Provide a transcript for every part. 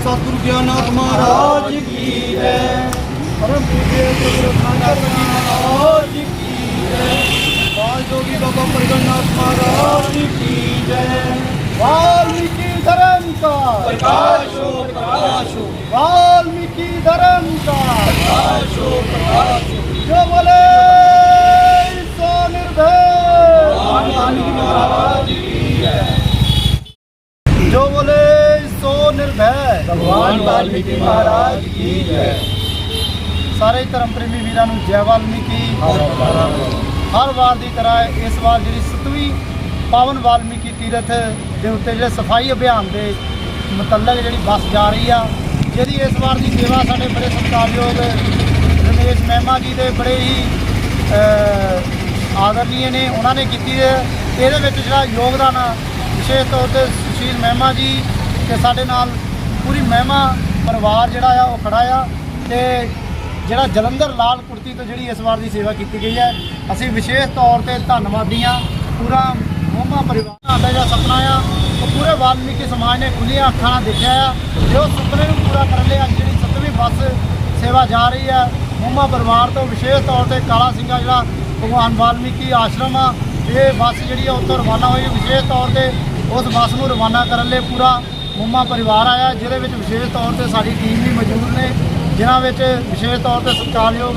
ਸਤਿਗੁਰੂ ਗਿਆਨਨਾਥ ਮਹਾਰਾਜ ਕੀ ਜੈ ਪਰਮ ਪੂਜਯ ਸਤਿਗੁਰੂ ਖਾਂਡਾਪਤੀ ਮਹਾਰਾਜ ਕੀ ਜੈ ਵਾਲਜੋਗੀ ਬਾਬਾ ਪ੍ਰਗਟਨਾਥ ਮਹਾਰਾਜ ਕੀ ਜੈ ਵਾਲਮੀਕੀ ਧਰਮ ਕਾ ਪ੍ਰਕਾਸ਼ੋ ਪ੍ਰਕਾਸ਼ੋ ਵਾਲਮੀਕੀ धर्म का प्रकाश हो प्रकाश हो जो बोले सो निर्भय वाल्मीकि महाराज की जय जो बोले सो निर्भय भगवान वाल्मीकि महाराज की जय ਸਾਰੇ ਹੀ ਧਰਮ ਪ੍ਰੇਮੀ ਵੀਰਾਂ ਨੂੰ ਜੈ ਵਾਲਮੀਕੀ ਹਰ ਵਾਰ ਦੀ ਤਰ੍ਹਾਂ ਇਸ ਵਾਰ ਜਿਹੜੀ 7ਵੀਂ ਪਾਵਨ ਵਾਲਮੀਕੀ ਤੀਰਥ ਦੇ ਉੱਤੇ ਜਿਹੜੇ ਸਫਾਈ ਅਭਿਆਨ ਦੇ ਮੁਤਲਕ ਜਿਹੜੀ ਬੱਸ ਜਾ ਰਹੀ ਆ ਜਿਹਦੀ ਇਸ ਵਾਰ ਦੀ ਸੇਵਾ ਸਾਡੇ ਬੜੇ ਸਤਿਕਾਰਯੋਗ ਰਮੇਸ਼ ਮਹਿਮਾ ਜੀ ਦੇ ਬੜੇ ਹੀ ਅਹ, ਨੇ ਉਹਨਾਂ ਨੇ ਕੀਤੀ ਹੈ। ਇਹਦੇ ਵਿੱਚ ਜਿਹੜਾ ਯੋਗਦਾਨ ਆ ਵਿਸ਼ੇਸ਼ ਤੌਰ ਤੇ ਸੁਸ਼ੀਲ ਮਹਿਮਾ ਜੀ ਤੇ ਸਾਡੇ ਨਾਲ ਪੂਰੀ ਮਹਿਮਾ ਪਰਿਵਾਰ ਜਿਹੜਾ ਆ ਉਹ ਖੜਾ ਆ ਤੇ ਜਿਹੜਾ ਜਲੰਧਰ ਲਾਲ ਕੁਰਤੀ ਤੋਂ ਜਿਹੜੀ ਇਸ ਵਾਰ ਦੀ ਸੇਵਾ ਕੀਤੀ ਗਈ ਹੈ। ਅਸੀਂ ਵਿਸ਼ੇਸ਼ ਤੌਰ ਤੇ ਧੰਨਵਾਦੀ ਹਾਂ। ਪੂਰਾ ਮੋਮਾ ਪਰਿਵਾਰ ਦਾ ਜਿਹੜਾ ਸੁਪਨਾ ਆ ਉਹ ਪੂਰੇ ਵਾਲਮੀਕੀ ਸਮਾਜ ਨੇ ਖੁੱਲੀਆਂ ਅੱਖਾਂ ਨਾਲ ਦੇਖਿਆ ਆ। ਜੋ ਸੁਪਨੇ ਨੂੰ ਪੂਰਾ ਕਰਨ ਲਈ ਅੱਜ ਜਿਹੜੀ ਸੱਤਵੀਂ ਬੱਸ ਸੇਵਾ ਜਾ ਰਹੀ ਹੈ ਮੋਮਾ ਪਰਿਵਾਰ ਤੋਂ ਵਿਸ਼ੇਸ਼ ਤੌਰ ਤੇ ਕਾਲਾ ਸਿੰਘਾ ਜਿਹੜਾ ਭਗਵਾਨ ਵਾਲਮੀਕੀ ਆਸ਼ਰਮ ਆ, ਇਹ ਬੱਸ ਜਿਹੜੀ ਆ, ਉੱਥੋਂ ਰਵਾਨਾ ਹੋਈ ਵਿਸ਼ੇਸ਼ ਤੌਰ ਤੇ ਉਸ ਬੱਸ ਨੂੰ ਰਵਾਨਾ ਕਰਨ ਲਈ ਪੂਰਾ ਮੁੰਮਾ ਪਰਿਵਾਰ ਆਇਆ, ਜਿਹਦੇ ਵਿੱਚ ਵਿਸ਼ੇਸ਼ ਤੌਰ ਤੇ ਸਾਡੀ ਟੀਮ ਵੀ ਮੌਜੂਦ ਨੇ, ਜਿਨ੍ਹਾਂ ਵਿੱਚ ਵਿਸ਼ੇਸ਼ ਤੌਰ ਤੇ ਸਤਿਕਾਰਯੋਗ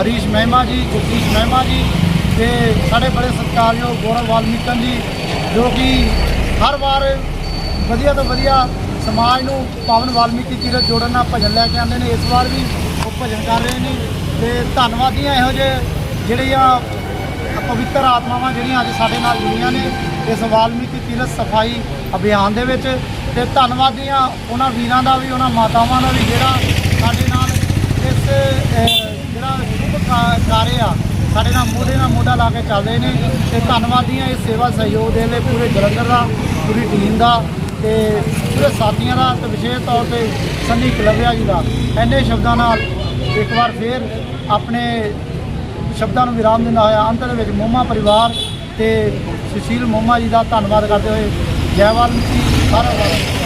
ਹਰੀਸ਼ ਮਹਿਮਾ ਜੀ, ਜਗਦੀਸ਼ ਮਹਿਮਾ ਜੀ ਤੇ ਸਾਡੇ ਬੜੇ ਸਤਿਕਾਰਯੋਗ ਗੌਰਵ ਵਾਲਮੀਕਨ ਜੀ, ਜੋ ਕਿ ਹਰ ਵਾਰ ਵਧੀਆ ਤੋਂ ਵਧੀਆ ਸਮਾਜ ਨੂੰ ਪਾਵਨ ਵਾਲਮੀਕੀ ਤੀਰਥ ਜੋੜਨ ਨਾਲ ਭਜਨ ਲੈ ਕੇ ਆਉਂਦੇ ਨੇ। ਇਸ ਵਾਰ ਵੀ ਉਹ ਭਜਨ ਕਰ ਰਹੇ ਨੇ ਤੇ ਧੰਨਵਾਦੀਆਂ ਇਹੋ ਜਿਹੇ ਜਿਹੜੀਆਂ ਪਵਿੱਤਰ ਆਤਮਾਵਾਂ ਜਿਹੜੀਆਂ ਅੱਜ ਸਾਡੇ ਨਾਲ ਜੁੜੀਆਂ ਨੇ ਇਸ ਵਾਲਮੀਕੀ ਤੀਰਥ ਸਫ਼ਾਈ ਅਭਿਆਨ ਦੇ ਵਿੱਚ। ਤੇ ਧੰਨਵਾਦੀਆਂ ਉਹਨਾਂ ਵੀਰਾਂ ਦਾ ਵੀ, ਉਹਨਾਂ ਮਾਤਾਵਾਂ ਦਾ ਵੀ ਜਿਹੜਾ ਸਾਡੇ ਨਾਲ ਇਸ ਅਹ, ਜਿਹੜਾ ਸ਼ੁਭ ਕਾ- ਕਾਰਜ ਆ ਸਾਡੇ ਨਾਲ ਮੋਢੇ ਨਾਲ ਮੋਢਾ ਲਾ ਕੇ ਚੱਲਦੇ ਨੇ ਤੇ ਧੰਨਵਾਦੀਆਂ ਇਸ ਸੇਵਾ ਸਹਿਯੋਗ ਦੇ ਲਈ ਪੂਰੇ ਜਲੰਧਰ ਦਾ, ਪੂਰੀ ਟੀਮ ਦਾ ਤੇ ਪੂਰੇ ਸਾਥੀਆਂ ਦਾ ਤੇ ਵਿਸ਼ੇਸ਼ ਤੌਰ ਤੇ ਸੰਨੀ ਕਲਵਿਆ ਜੀ ਦਾ। ਇੰਨੇ ਸ਼ਬਦਾਂ ਨਾਲ ਇੱਕ ਵਾਰ ਫੇਰ ਆਪਣੇ ਸ਼ਬਦਾਂ ਨੂੰ ਵਿਰਾਮ ਦਿੰਦਾ ਹੋਇਆ ਅੰਤ ਦੇ ਵਿੱਚ ਮੋਮਾ ਪਰਿਵਾਰ ਤੇ ਸੁਸ਼ੀਲ ਮੋਮਾ ਜੀ ਦਾ ਧੰਨਵਾਦ ਕਰਦੇ ਹੋਏ ਜੈ ਵਾਲਮੀਕੀ, ਸਾਰਾ ਵਾਲਮੀਕੀ।